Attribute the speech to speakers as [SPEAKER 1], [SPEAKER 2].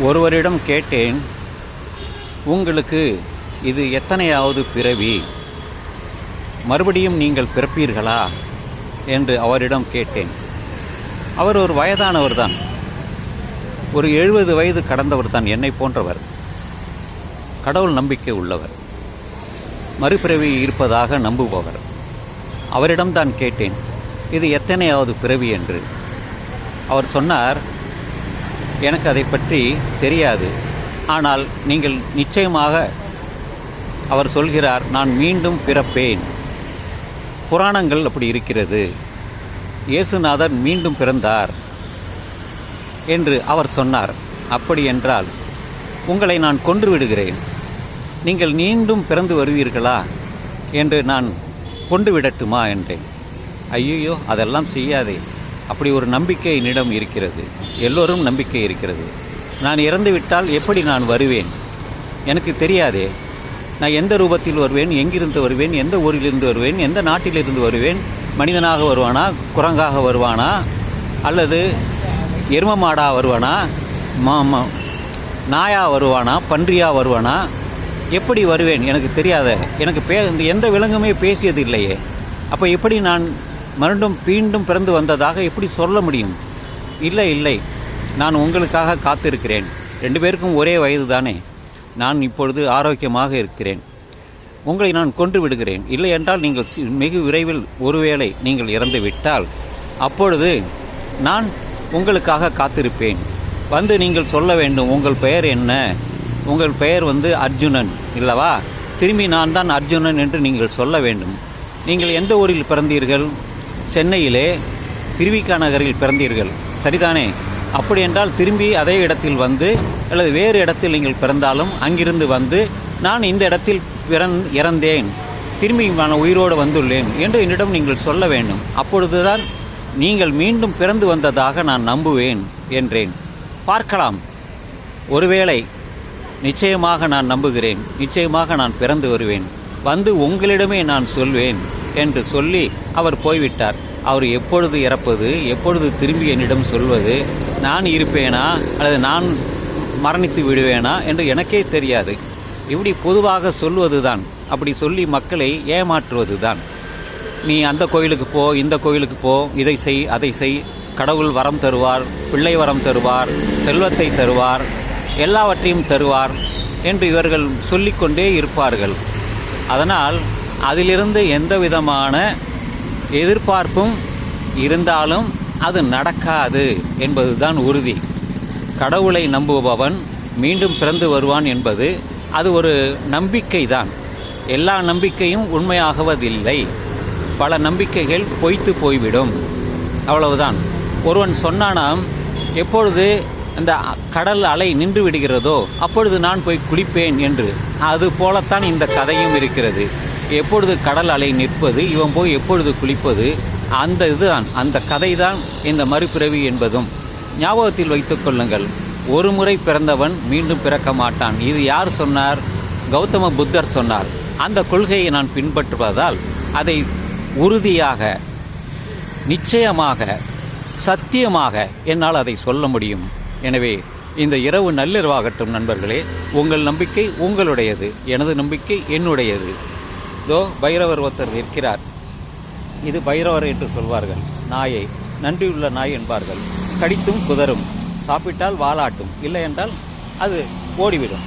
[SPEAKER 1] ஒருவரிடம் கேட்டேன் உங்களுக்கு இது எத்தனையாவது பிறவி? மறுபடியும் நீங்கள் பிறப்பீர்களா? என்று அவரிடம் கேட்டேன். அவர் ஒரு வயதானவர் தான் ஒரு எழுபது வயது கடந்தவர் தான் என்னை போன்றவர். கடவுள் நம்பிக்கை உள்ளவர். மறுபிறவி இருப்பதாக நம்புபவர். அவரிடம் தான் கேட்டேன் இது எத்தனையாவது பிறவி? என்று. அவர் சொன்னார் எனக்கு அதை பற்றி தெரியாது. ஆனால் நீங்கள் நிச்சயமாக அவர் சொல்கிறார் நான் மீண்டும் பிறப்பேன். புராணங்கள் அப்படி இருக்கிறது. இயேசுநாதர் மீண்டும் பிறந்தார் என்று அவர் சொன்னார். அப்படி என்றால் உங்களை நான் கொன்று விடுகிறேன். நீங்கள் மீண்டும் பிறந்து வருவீர்களா? என்று நான் கொண்டு விடட்டுமா என்றேன். ஐயோ அதெல்லாம் செய்யாதே. அப்படி ஒரு நம்பிக்கை என்னிடம் இருக்கிறது. எல்லோரும் நம்பிக்கை இருக்கிறது. நான் இறந்துவிட்டால் எப்படி நான் வருவேன்? எனக்கு தெரியாதே. நான் எந்த ரூபத்தில் வருவேன்? எங்கிருந்து வருவேன்? எந்த ஊரிலிருந்து வருவேன்? எந்த நாட்டிலிருந்து வருவேன்? மனிதனாக வருவானா? குரங்காக வருவானா? அல்லது எரும மாடாக வருவானா? மா மா- நாயா வருவானா? பன்றியாக வருவானா? எப்படி வருவேன்? எனக்கு தெரியாத. எனக்கு பே எந்த விலங்குமே பேசியது இல்லையே அப்போ எப்படி நான் மறுண்டும் மீண்டும் பிறந்து வந்ததாக எப்படி சொல்ல முடியும்? இல்லை இல்லை. நான் உங்களுக்காக காத்திருக்கிறேன். ரெண்டு பேருக்கும் ஒரே வயது தானே நான் இப்பொழுது ஆரோக்கியமாக இருக்கிறேன். உங்களை நான் கொன்று விடுகிறேன். இல்லை என்றால் நீங்கள் மிகு மிக விரைவில் ஒருவேளை நீங்கள் இறந்து விட்டால் அப்பொழுது நான் உங்களுக்காக காத்திருப்பேன். வந்து நீங்கள் சொல்ல வேண்டும் உங்கள் பெயர் என்ன? உங்கள் பெயர் வந்து அர்ஜுனன் இல்லவா? திரும்பி நான் தான் அர்ஜுனன் என்று நீங்கள் சொல்ல வேண்டும். நீங்கள் எந்த ஊரில் பிறந்தீர்கள்? சென்னையிலே திருவிக்கா நகரில் பிறந்தீர்கள். சரிதானே? அப்படி என்றால் திரும்பி அதே இடத்தில் வந்து அல்லது வேறு இடத்தில் நீங்கள் பிறந்தாலும் அங்கிருந்து வந்து நான் இந்த இடத்தில் பிறந் இறந்தேன். திரும்பி நான் உயிரோடு வந்துள்ளேன் என்று என்னிடம் நீங்கள் சொல்ல வேண்டும். அப்பொழுதுதான் நீங்கள் மீண்டும் பிறந்து வந்ததாக நான் நம்புவேன் என்றேன். பார்க்கலாம். ஒருவேளை நிச்சயமாக நான் நம்புகிறேன். நிச்சயமாக நான் பிறந்து வருவேன். வந்து உங்களிடமே நான் சொல்வேன். என்று சொல்லி அவர் போய்விட்டார். அவர் எப்பொழுது இறப்பது எப்பொழுது திரும்பி என்னிடம் சொல்வது நான் இருப்பேனா அல்லது நான் மரணித்து விடுவேனா என்று எனக்கே தெரியாது. இப்படி பொதுவாக சொல்வதுதான். அப்படி சொல்லி மக்களை ஏமாற்றுவது தான் நீ அந்த கோயிலுக்கு போ இந்த கோயிலுக்கு போ இதை செய் அதை செய். கடவுள் வரம் தருவார் பிள்ளை வரம் தருவார் செல்வத்தை தருவார் எல்லாவற்றையும் தருவார் என்று இவர்கள் சொல்லிக்கொண்டே இருப்பார்கள். அதனால் அதிலிருந்து எந்த விதமான எதிர்பார்ப்பும் இருந்தாலும் அது நடக்காது என்பதுதான் உறுதி. கடவுளை நம்புபவன் மீண்டும் பிறந்து வருவான் என்பது அது ஒரு நம்பிக்கை தான் எல்லா நம்பிக்கையும் உண்மையாகுவதில்லை. பல நம்பிக்கைகள் பொய்த்து போய்விடும். அவ்வளவுதான். ஒருவன் சொன்னானாம் எப்பொழுது அந்த கடல் அலை நின்று விடுகிறதோ அப்பொழுது நான் போய் குளிப்பேன் என்று. அது போலத்தான் இந்த கதையும் இருக்கிறது. எப்பொழுது கடல் அலை நிற்பது இவன் போய் எப்பொழுது குளிப்பது அந்த இதுதான் அந்த கதை தான் இந்த மறுபிறவி என்பதும். ஞாபகத்தில் வைத்துக் கொள்ளுங்கள். ஒரு முறை பிறந்தவன் மீண்டும் பிறக்க மாட்டான். இது யார் சொன்னார்? கௌதம புத்தர் சொன்னார். அந்த கொள்கையை நான் பின்பற்றுவதால் அதை உறுதியாக நிச்சயமாக சத்தியமாக என்னால் அதை சொல்ல முடியும். எனவே இந்த இரவு நள்ளிரவாகட்டும் நண்பர்களே. உங்கள் நம்பிக்கை உங்களுடையது. எனது நம்பிக்கை என்னுடையது. இதோ பைரவர் ஒருத்தர் இருக்கிறார் இது பைரவர் என்று சொல்வார்கள். நாயை நன்றியுள்ள நாய் என்பார்கள். கடித்தும் குதரும் சாப்பிட்டால் வாலாட்டும். இல்லை என்றால் அது ஓடிவிடும்.